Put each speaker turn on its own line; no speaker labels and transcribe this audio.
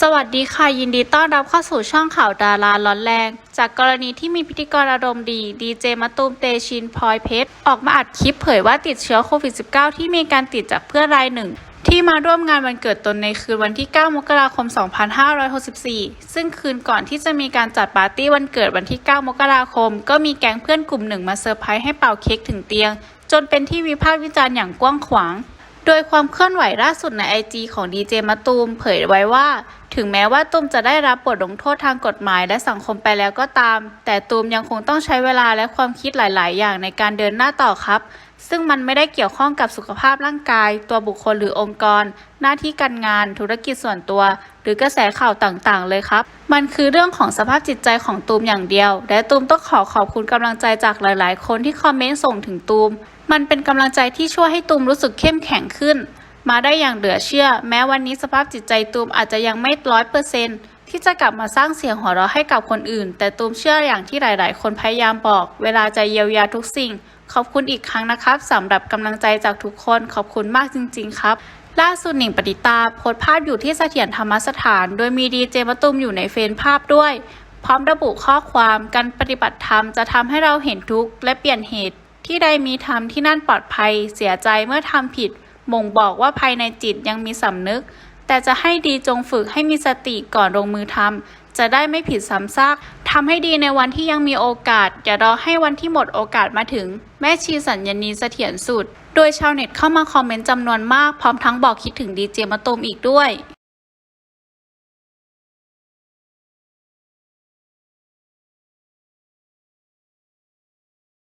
สวัสดีค่ะ ยินดีต้อนรับเข้าสู่ช่องข่าวดาราร้อนแรง จากกรณีที่มีพิธีกรอารมณ์ดี ดีเจมะตูมเตชินพลอยเพชร ออกมาอัดคลิปเผยว่าติดเชื้อโควิด -19 ที่มีการติดจากเพื่อนรายหนึ่ง ที่มาร่วมงานวันเกิดตนในคืนวันที่ 9 มกราคม 2564 ซึ่งคืนก่อนที่จะมีการจัดปาร์ตี้วันเกิดวันที่ 9 มกราคม ก็มีแก๊งเพื่อนกลุ่มหนึ่งมาเซอร์ไพรส์ให้เป่าเค้กถึงเตียง จนเป็นที่วิพากษ์วิจารณ์อย่างกว้างขวาง โดยความเคลื่อนไหวล่าสุดในไอจีของดีเจมะตูมเผยไว้ว่า ถึงแม้ว่าตูมจะได้รับบทลงโทษทางกฎหมายและสังคมไปแล้วก็ตาม แต่ตูมยังคงต้องใช้เวลาและความคิดหลาย ๆ อย่างในการเดินหน้าต่อครับ ซึ่งมันไม่ได้เกี่ยวข้องกับสุขภาพร่างกาย ตัวบุคคลหรือองค์กร หน้าที่การงาน ธุรกิจส่วนตัว หรือกระแสข่าวต่าง ๆ เลยครับ มันคือเรื่องของสภาพจิตใจของตูมอย่างเดียว และตูมต้องขอขอบคุณกำลังใจจากหลาย ๆ คนที่คอมเมนต์ส่งถึงตูม มันเป็นกำลังใจที่ช่วยให้ตูมรู้สึกเข้มแข็งขึ้น มาได้อย่างเหลือเชื่อ แม้วันนี้สภาพจิตใจตูมอาจจะยังไม่ร้อยเปอร์เซนที่จะกลับมาสร้างเสียงหัวเราะให้กับคนอื่น แต่ตูมเชื่ออย่างที่หลาย ๆ คนพยายามบอก เวลาจะเยียวยาทุกสิ่ง ขอบคุณอีกครั้งนะครับสำหรับกำลังใจจากทุกคนขอบคุณมากจริง ๆ ครับล่าสุดหนิงปณิตาโพสภาพอยู่ที่เสถียรธรรมสถาน โดยมีดีเจมะตูมอยู่ในเฟรมภาพด้วย พร้อมระบุข้อความการปฏิบัติธรรมจะทำให้เราเห็นทุกข์และเปลี่ยนเหตุ ที่ใดมีธรรมที่นั่นปลอดภัย เสียใจเมื่อทำผิด บ่งบอกว่าภายในจิตยังมีสำนึก แต่จะให้ดีจงฝึกให้มีสติก่อนลงมือทำจะได้ไม่ผิดซ้ำซากทำให้ดีในวันที่ยังมีโอกาส อย่ารอให้วันที่หมดโอกาสมาถึง แม่ชีสัญญนีเสถียรสุด โดยชาวเน็ตเข้ามาคอมเมนต์จำนวนมากพร้อมทั้งบอกคิดถึงดีเจมะตูมอีกด้วย